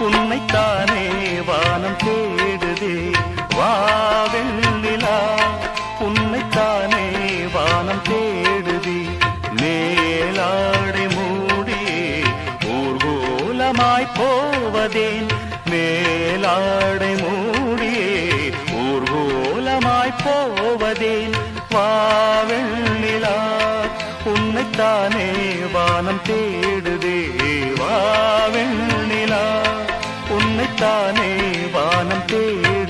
உன்னைத்தானே வானம் தேடுதே. வாவெண்ணிலா உன்னைத்தானே வானம் தேடுதே. மேலாடை மூடியே ஊர்கோலமாய் போவதேன். மேலாடை மூடியே ஊர்கோலமாய் போவதேன். வாவெண்ணிலா உன்னைத்தானே வானம் தேடு தானே வானம் தேடுதே